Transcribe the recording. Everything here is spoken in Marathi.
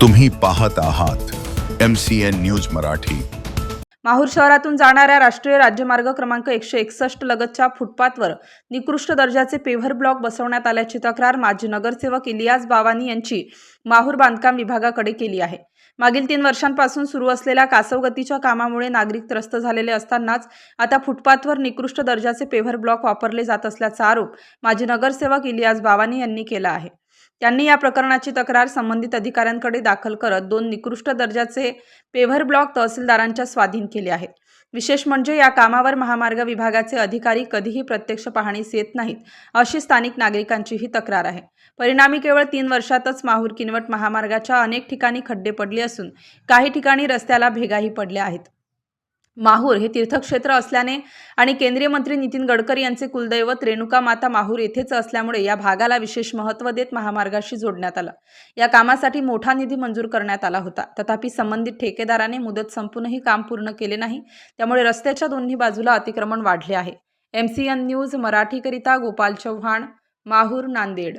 तुम्ही पाहत आहात M C N news Marathi. Mahur शहरातून जाणाऱ्या राष्ट्रीय राज्यमार्ग क्रमांक एकशे एकसष्ट लगतच्या फुटपाथवर निकृष्ट दर्जाचे पेव्हर ब्लॉक बसवण्यात आल्याची तक्रार माजी नगरसेवक इलियास बावानी यांची माहूर बांधकाम विभागाकडे केली आहे. मागील तीन वर्षांपासून सुरू असलेल्या कासवगतीच्या कामामुळे नागरिक त्रस्त झालेले असतानाच आता फुटपाथवर निकृष्ट दर्जाचे पेव्हर ब्लॉक वापरले जात असल्याचा आरोप माजी नगरसेवक इलियास बावानी यांनी केला आहे. त्यांनी या प्रकरणाची तक्रार संबंधित अधिकाऱ्यांकडे दाखल करत दोन निकृष्ट दर्जाचे पेव्हर ब्लॉक तहसीलदारांच्या स्वाधीन केले आहेत. विशेष म्हणजे या कामावर महामार्ग विभागाचे अधिकारी कधीही प्रत्यक्ष पाहणीस येत नाहीत अशी स्थानिक नागरिकांचीही तक्रार आहे. परिणामी केवळ तीन वर्षातच माहूर किनवट महामार्गाच्या अनेक ठिकाणी खड्डे पडले असून काही ठिकाणी रस्त्याला भेगाही पडल्या आहेत. माहूर हे तीर्थक्षेत्र असल्याने आणि केंद्रीय मंत्री नितीन गडकरी यांचे कुलदैवत रेणुका माता माहूर येथेच असल्यामुळे या भागाला विशेष महत्त्व देत महामार्गाशी जोडण्यात आलं. या कामासाठी मोठा निधी मंजूर करण्यात आला होता. तथापि संबंधित ठेकेदाराने मुदत संपूनही काम पूर्ण केले नाही. त्यामुळे रस्त्याच्या दोन्ही बाजूला अतिक्रमण वाढले आहे. एम सी एन न्यूज मराठीकरिता गोपाल चव्हाण माहूर नांदेड.